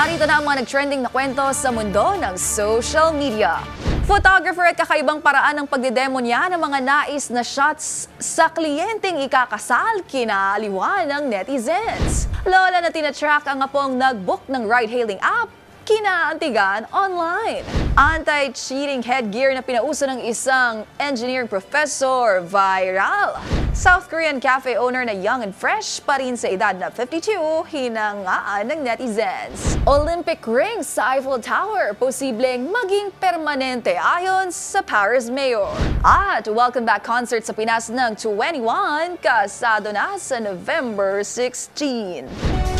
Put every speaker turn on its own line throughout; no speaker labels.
Narito na ang mga nag-trending na kwento sa mundo ng social media. Photographer at kakaibang paraan ng pagdedemo niya ng mga nais na shots sa kliyenteng ikakasal kinaaliwan ng netizens. Lola na tinatrack ang apong nag-book ng ride-hailing app kinaantigan online. Anti-cheating headgear na pinauso ng isang engineering professor viral. South Korean cafe owner na young and fresh pa rin sa edad na 52, hinangaan ng netizens. Olympic ring sa Eiffel Tower, posibleng maging permanente ayon sa Paris Mayor. At welcome back concert sa Pinas ng 21, kasado na sa November 16.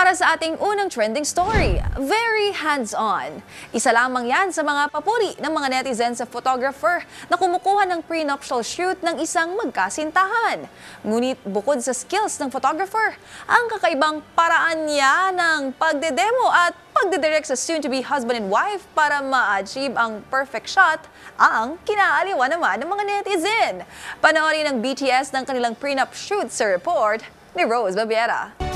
Para sa ating unang trending story, very hands-on. Isa lamang yan sa mga papuri ng mga netizens sa photographer na kumukuha ng prenuptial shoot ng isang magkasintahan. Ngunit bukod sa skills ng photographer, ang kakaibang paraan niya ng pagdedemo at pagdidirect sa soon-to-be husband and wife para ma-achieve ang perfect shot ang kinaaliwan naman ng mga netizen. Panoorin ng BTS ng kanilang prenup shoot sa report ni Rose Babiera.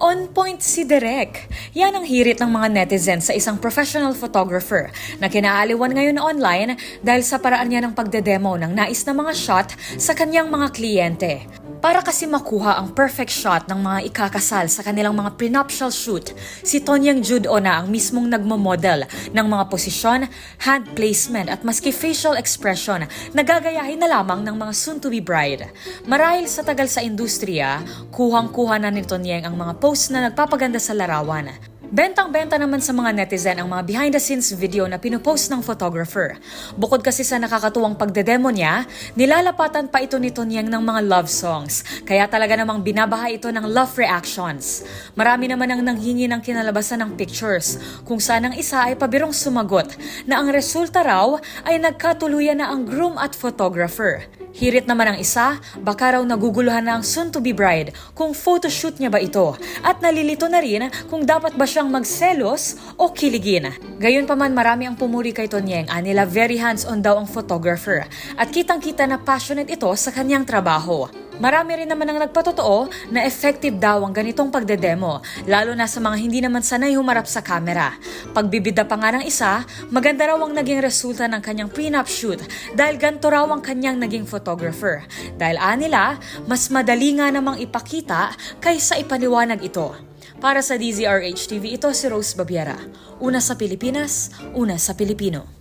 On point si Derek. Yan ang hirit ng mga netizens sa isang professional photographer na kinaaliwan ngayon online dahil sa paraan niya ng pagdedemo ng nais na mga shot sa kanyang mga kliyente. Para kasi makuha ang perfect shot ng mga ikakasal sa kanilang mga prenuptial shoot, si Tonyang Jude Ona ang mismong nagmo-model ng mga posisyon, hand placement at maski facial expression na gagayahin na lamang ng mga soon-to-be bride. Marahil sa tagal sa industriya, kuhang-kuha na ni Tonyang ang mga posts na nagpapaganda sa larawan. Bentang-benta naman sa mga netizen ang mga behind-the-scenes video na pinupost ng photographer. Bukod kasi sa nakakatuwang pagdedemo niya, nilalapatan pa ito ni Tonyang ng mga love songs. Kaya talaga namang binabaha ito ng love reactions. Marami naman ang nanghingi ng kinalabasan ng pictures, kung saan ang isa ay pabirong sumagot na ang resulta raw ay nagkatuluyan na ang groom at photographer. Hirit naman ang isa, baka raw naguguluhan na ang soon-to-be bride kung photoshoot niya ba ito at nalilito na rin kung dapat ba siyang magselos o kiligin. Gayunpaman marami ang pumuri kay Tonyeng anila very hands-on daw ang photographer at kitang-kita na passionate ito sa kanyang trabaho. Marami rin naman ang nagpatotoo na effective daw ang ganitong pagdedemo, lalo na sa mga hindi naman sanay humarap sa kamera. Pagbibida pa nga ng isa, maganda raw ang naging resulta ng kanyang prenup shoot dahil ganito raw ang kanyang naging photographer. Dahil anila, mas madali nga namang ipakita kaysa ipaniwanag ito. Para sa DZRH TV, ito si Rose Babiera. Una sa Pilipinas, una sa Pilipino.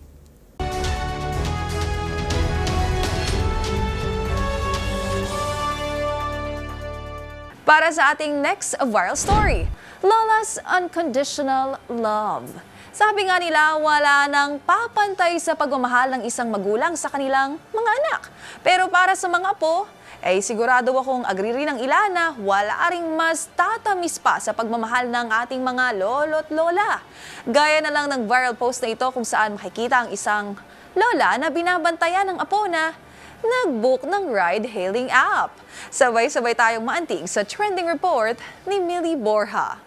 Para sa ating next viral story, Lola's Unconditional Love. Sabi nga nila, wala nang papantay sa pagmamahal ng isang magulang sa kanilang mga anak. Pero para sa mga apo, ay sigurado akong agree rin ang ilan na wala ring mas tatamis pa sa pagmamahal ng ating mga lolo't lola. Gaya na lang ng viral post na ito kung saan makikita ang isang lola na binabantayan ng apo na nag-book ng ride-hailing app. Sabay-sabay tayong maantig sa trending report ni Millie Borja.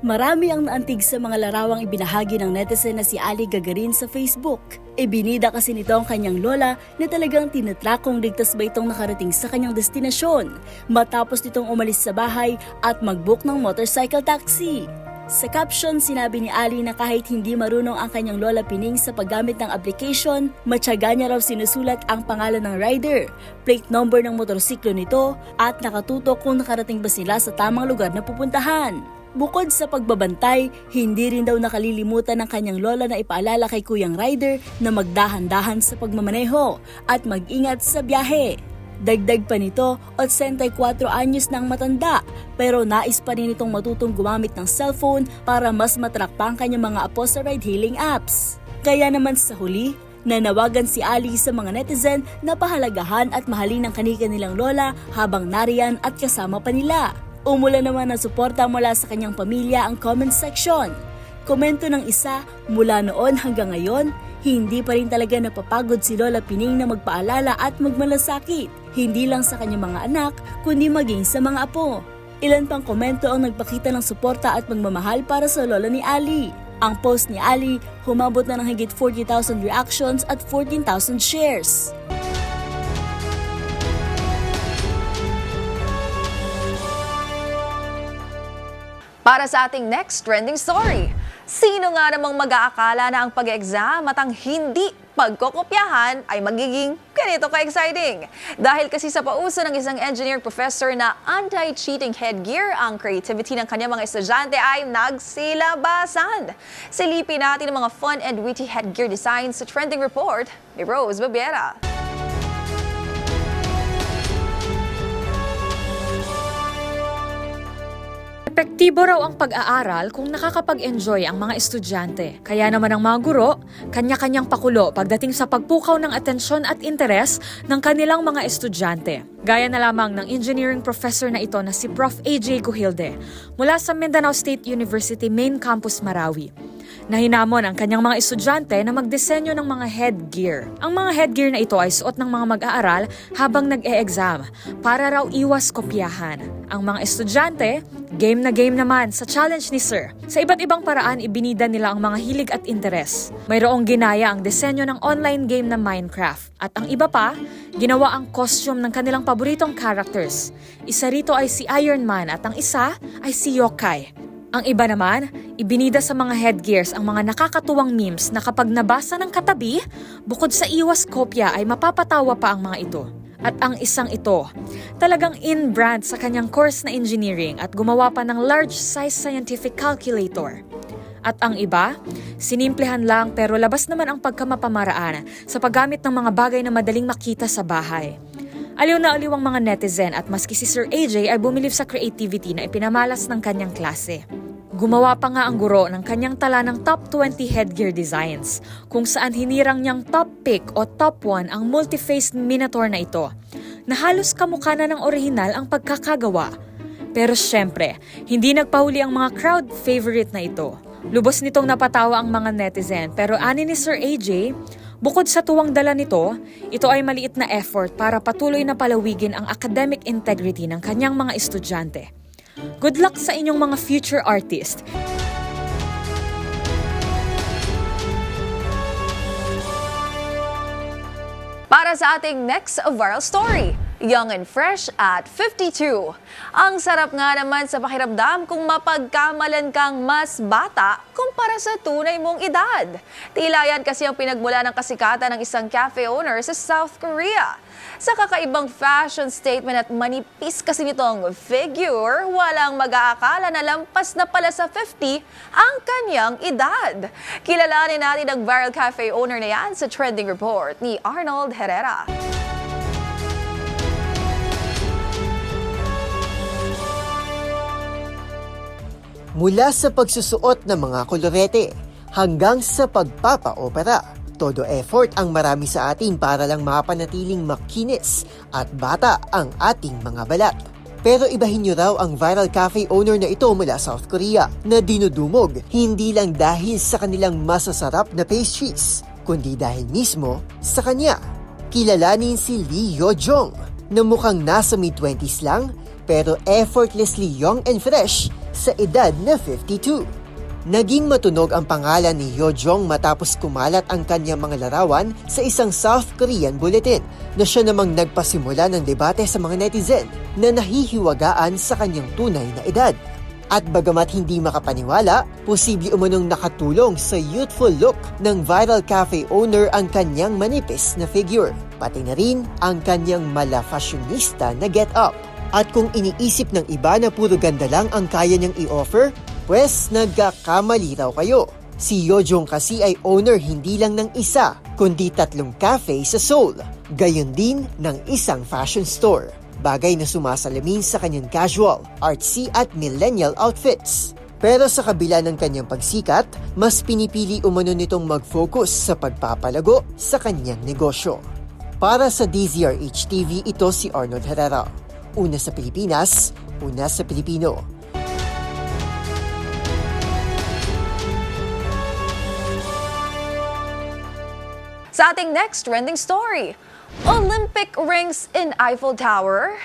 Marami ang naantig sa mga larawang ibinahagi ng netizen na si Ali Gagarin sa Facebook. Ibinida kasi nito ang kanyang lola na talagang tinatrack kung ligtas ba itong nakarating sa kanyang destinasyon matapos nitong umalis sa bahay at mag-book ng motorcycle taxi. Sa caption, sinabi ni Ali na kahit hindi marunong ang kanyang lola Pining sa paggamit ng application, matyaga niya raw sinusulat ang pangalan ng rider, plate number ng motorsiklo nito, at nakatutok kung nakarating ba sila sa tamang lugar na pupuntahan. Bukod sa pagbabantay, hindi rin daw nakalilimutan ng kanyang lola na ipaalala kay Kuyang Ryder na magdahan-dahan sa pagmamaneho at mag-ingat sa biyahe. Dagdag pa nito, 84 anyos ang matanda pero nais pa rin itong matutong gumamit ng cellphone para mas matrack pa ang kanyang mga apo sa ride-hailing apps. Kaya naman sa huli, nanawagan si Ali sa mga netizen na pahalagahan at mahalin ang kanika nilang lola habang nariyan at kasama pa nila. Umula naman ng suporta mula sa kanyang pamilya ang comment section. Komento ng isa, mula noon hanggang ngayon, hindi pa rin talaga napapagod si Lola Pining na magpaalala at magmalasakit, hindi lang sa kanyang mga anak, kundi maging sa mga apo. Ilan pang komento ang nagpakita ng suporta at magmamahal para sa lola ni Ali. Ang post ni Ali, humabot na ng higit 40,000 reactions at 14,000 shares.
Para sa ating next trending story, sino nga namang mag-aakala na ang pag-exam at ang hindi pagkokopyahan ay magiging ganito ka-exciting? Dahil kasi sa pauso ng isang engineer professor na anti-cheating headgear, ang creativity ng kanyang mga estudyante ay nagsilabasan. Silipin natin ang mga fun and witty headgear designs sa trending report ni Rose Babiera.
Epektibo raw ang pag-aaral kung nakakapag-enjoy ang mga estudyante. Kaya naman ang mga guro, kanya-kanyang pakulo pagdating sa pagpukaw ng atensyon at interes ng kanilang mga estudyante. Gaya na lamang ng engineering professor na ito na si Prof. AJ Guhilde mula sa Mindanao State University Main Campus Marawi. Nahinamon ang kanyang mga estudyante na magdisenyo ng mga headgear. Ang mga headgear na ito ay suot ng mga mag-aaral habang nag-e-exam para raw iwas kopyahan. Ang mga estudyante, game na game naman sa challenge ni Sir. Sa iba't ibang paraan, ibinida nila ang mga hilig at interes. Mayroong ginaya ang disenyo ng online game na Minecraft. At ang iba pa, ginawa ang costume ng kanilang paboritong characters. Isa rito ay si Iron Man at ang isa ay si Yokai. Ang iba naman, ibinida sa mga headgears ang mga nakakatuwang memes na kapag nabasa ng katabi, bukod sa iwas kopya ay mapapatawa pa ang mga ito. At ang isang ito, talagang in-brand sa kanyang course na engineering at gumawa pa ng large-size scientific calculator. At ang iba, sinimplihan lang pero labas naman ang pagkamapamaraan sa paggamit ng mga bagay na madaling makita sa bahay. Aliw na aliw ang mga netizen at maski si Sir AJ ay bumilib sa creativity na ipinamalas ng kanyang klase. Gumawa pa nga ang guro ng kanyang tala ng top 20 headgear designs, kung saan hinirang niyang top pick o top 1 ang multi-faced minotaur na ito, na halos kamukha na ng orihinal ang pagkakagawa. Pero syempre, hindi nagpahuli ang mga crowd favorite na ito. Lubos nitong napatawa ang mga netizen pero ani ni Sir AJ, bukod sa tuwang dala nito, ito ay maliit na effort para patuloy na palawigin ang academic integrity ng kanyang mga estudyante. Good luck sa inyong mga future artist.
Para sa ating next viral story, Young and Fresh at 52. Ang sarap nga naman sa pakiramdam kung mapagkamalan kang mas bata kumpara sa tunay mong edad. Tila yan kasi ang pinagmula ng kasikatan ng isang cafe owner sa South Korea. Sa kakaibang fashion statement at manipis kasi nitong figure, walang mag-aakala na lampas na pala sa 50 ang kanyang edad. Kilalanin natin ang viral cafe owner na yan sa trending report ni Arnold Herrera.
Mula sa pagsusuot ng mga kolorete hanggang sa pagpapaopera, todo effort ang marami sa atin para lang mapanatiling makinis at bata ang ating mga balat. Pero ibahin niyo raw ang viral cafe owner na ito mula South Korea na dinudumog hindi lang dahil sa kanilang masasarap na pastries, kundi dahil mismo sa kanya. Kilalanin si Lee Yo-jong na mukhang nasa mid-20s lang pero effortlessly young and fresh sa edad na 52. Naging matunog ang pangalan ni Yo Jong matapos kumalat ang kanyang mga larawan sa isang South Korean bulletin na siya namang nagpasimula ng debate sa mga netizen na nahihiwagaan sa kanyang tunay na edad. At bagamat hindi makapaniwala, posible umunong nakatulong sa youthful look ng viral cafe owner ang kanyang manipis na figure. Pati na rin ang kanyang mala fashionista na get up. At kung iniisip ng iba na puro ganda lang ang kaya niyang i-offer, pwes nagkakamali raw kayo. Si Yojong kasi ay owner hindi lang ng isa, kundi tatlong cafe sa Seoul. Gayon din ng isang fashion store. Bagay na sumasalamin sa kanyang casual, artsy at millennial outfits. Pero sa kabila ng kanyang pagsikat, mas pinipili umano nitong mag-focus sa pagpapalago sa kanyang negosyo. Para sa DZRH TV, ito si Arnold Herrera. Una sa Pilipinas, una sa Pilipino.
Sa ating next trending story, Olympic rings in Eiffel Tower.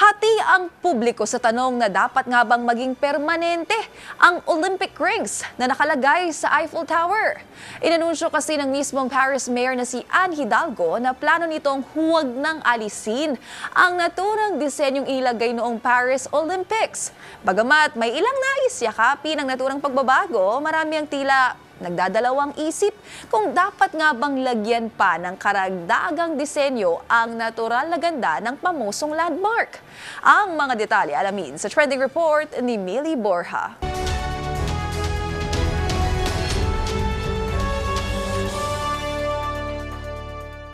Hati ang publiko sa tanong na dapat nga bang maging permanente ang Olympic rings na nakalagay sa Eiffel Tower. Inanunsyo kasi ng mismong Paris Mayor na si Anne Hidalgo na plano nitong huwag nang alisin ang naturang disenyong ilagay noong Paris Olympics. Bagamat may ilang nais yakapin ang naturang pagbabago, marami ang tila Nagdadalawang isip kung dapat nga bang lagyan pa ng karagdagang disenyo ang natural na ganda ng pamusong landmark. Ang mga detalye alamin sa trending report ni Millie Borja.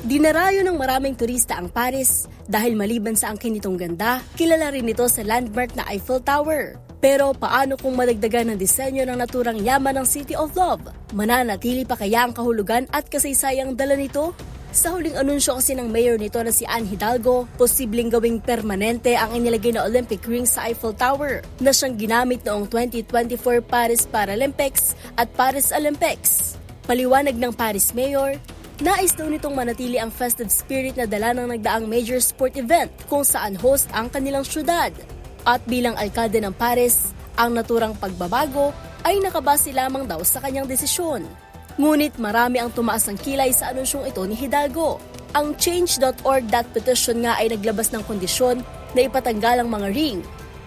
Dinarayo ng maraming turista ang Paris dahil maliban sa angkin nitong ganda, kilala rin ito sa landmark na Eiffel Tower. Pero paano kung madagdagan ng disenyo ng naturang yaman ng City of Love? Mananatili pa kaya ang kahulugan at kasaysayang dala nito? Sa huling anunsyo kasi ng mayor nito na si Anne Hidalgo, posibleng gawing permanente ang inilagay na Olympic ring sa Eiffel Tower na siyang ginamit noong 2024 Paris Paralympics at Paris Olympics. Paliwanag ng Paris Mayor, Nais daw nitong manatili ang festive spirit na dala ng nagdaang major sport event kung saan host ang kanilang syudad. At bilang alkalde ng Paris, ang naturang pagbabago ay nakabase lamang daw sa kanyang desisyon. Ngunit marami ang tumaas ng kilay sa anunsyong ito ni Hidalgo. Ang change.org petition nga ay naglabas ng kondisyon na ipatanggal ang mga ring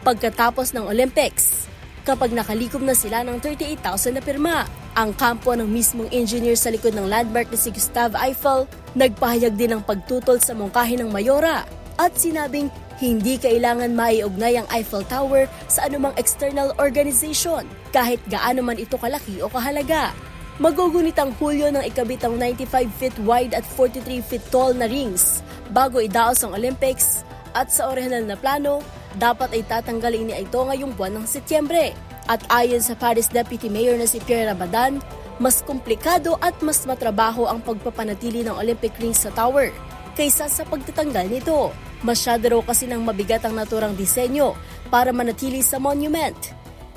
pagkatapos ng Olympics kapag nakalikom na sila ng 38,000 na pirma. Ang kampo ng mismong engineer sa likod ng landmark na si Gustave Eiffel nagpahayag din ng pagtutol sa mungkahi ng Mayora at sinabing hindi kailangan maiugnay ang Eiffel Tower sa anumang external organization kahit gaano man ito kalaki o kahalaga. Magugunit ang Hulyo ng ikabit ang 95 feet wide at 43 feet tall na rings bago idaos ang Olympics at sa orihinal na plano, dapat ay tatanggalin niya ito ngayong buwan ng Setyembre. At ayon sa Paris Deputy Mayor na si Pierre Rabadan, mas komplikado at mas matrabaho ang pagpapanatili ng Olympic rings sa tower kaysa sa pagtatanggal nito. Masyado raw kasi ng mabigat ang naturang disenyo para manatili sa monument.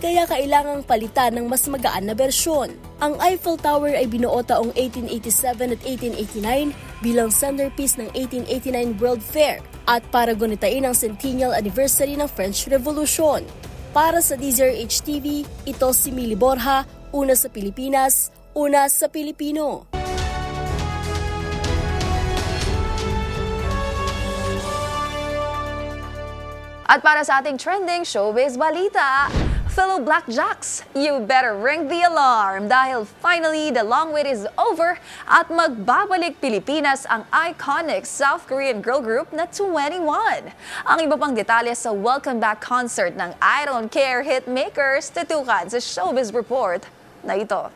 Kaya kailangang palitan ng mas magaan na bersyon. Ang Eiffel Tower ay binuo taong 1887 at 1889 bilang centerpiece ng 1889 World Fair at para gunitain ang centennial anniversary ng French Revolution. Para sa DZRH TV, ito si Mili Borja, una sa Pilipinas, una sa Pilipino.
At para sa ating trending showbiz balita, fellow Blackjacks, you better ring the alarm dahil finally the long wait is over at magbabalik Pilipinas ang iconic South Korean girl group na 21. Ang iba pang detalye sa welcome back concert ng I Don't Care hitmakers tutukan sa showbiz report na ito.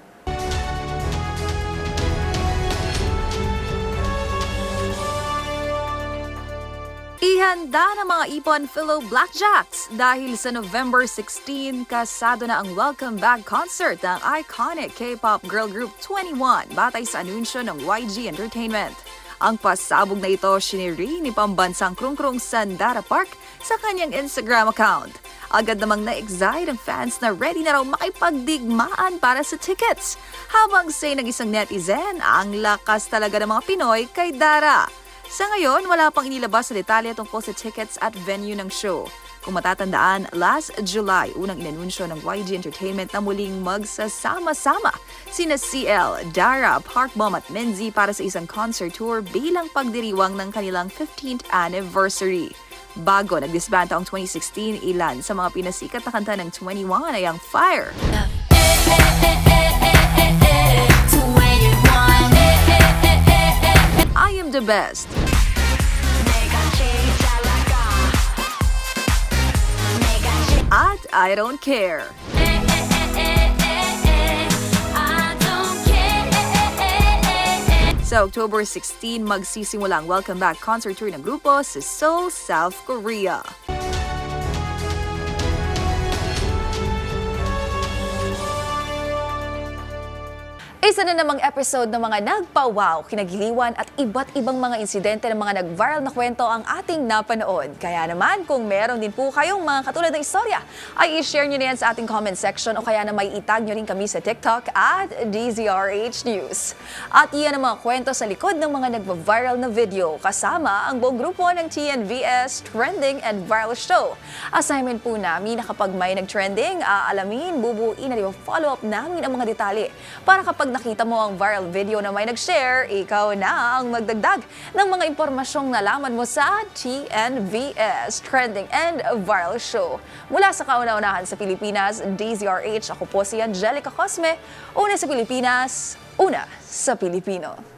Ihanda ng mga ipon fellow Blackjacks dahil sa November 16, kasado na ang welcome back concert ng iconic K-pop girl group 21 batay sa anunsyo ng YG Entertainment. Ang pasabog na ito siniri ni pambansang krungkrung Sandara Park sa kanyang Instagram account. Agad namang na-excite ang fans na ready na raw makipagdigmaan para sa tickets. Habang say ng isang netizen, ang lakas talaga ng mga Pinoy kay Dara. Sa ngayon, wala pang inilabas sa detalye tungkol sa tickets at venue ng show. Kung matatandaan, last July, unang inanunsyo ng YG Entertainment na muling magsasama-sama sina CL, Dara, Parkbomb at Menzi para sa isang concert tour bilang pagdiriwang ng kanilang 15th anniversary. Bago nag-disband taong 2016, ilan sa mga pinasikat na kanta ng 21 ay ang Fire, I Am The Best, I Don't Care. Sa October 16, magsisimula ang welcome back concert tour ng grupo sa Seoul, South Korea. Isa na namang episode ng mga nagpa-wow, kinagiliwan at iba't ibang mga insidente ng mga nag-viral na kwento ang ating napanood. Kaya naman, kung meron din po kayong mga katulad ng istorya, ay i-share nyo na yan sa ating comment section o kaya na may itag nyo rin kami sa TikTok at DZRH News. At iyan ang mga kwento sa likod ng mga nagva-viral na video kasama ang buong grupo ng TNVS Trending and Viral Show. Assignment po namin na kapag may nag-trending, aalamin, bubuin at follow up namin ang mga detalye para kapag nakita mo ang viral video na may nag-share, ikaw na ang magdagdag ng mga impormasyong nalaman mo sa TNVS Trending and Viral Show. Mula sa kauna-unahan sa Pilipinas, DZRH, ako po si Angelica Cosme. Una sa Pilipinas, una sa Pilipino.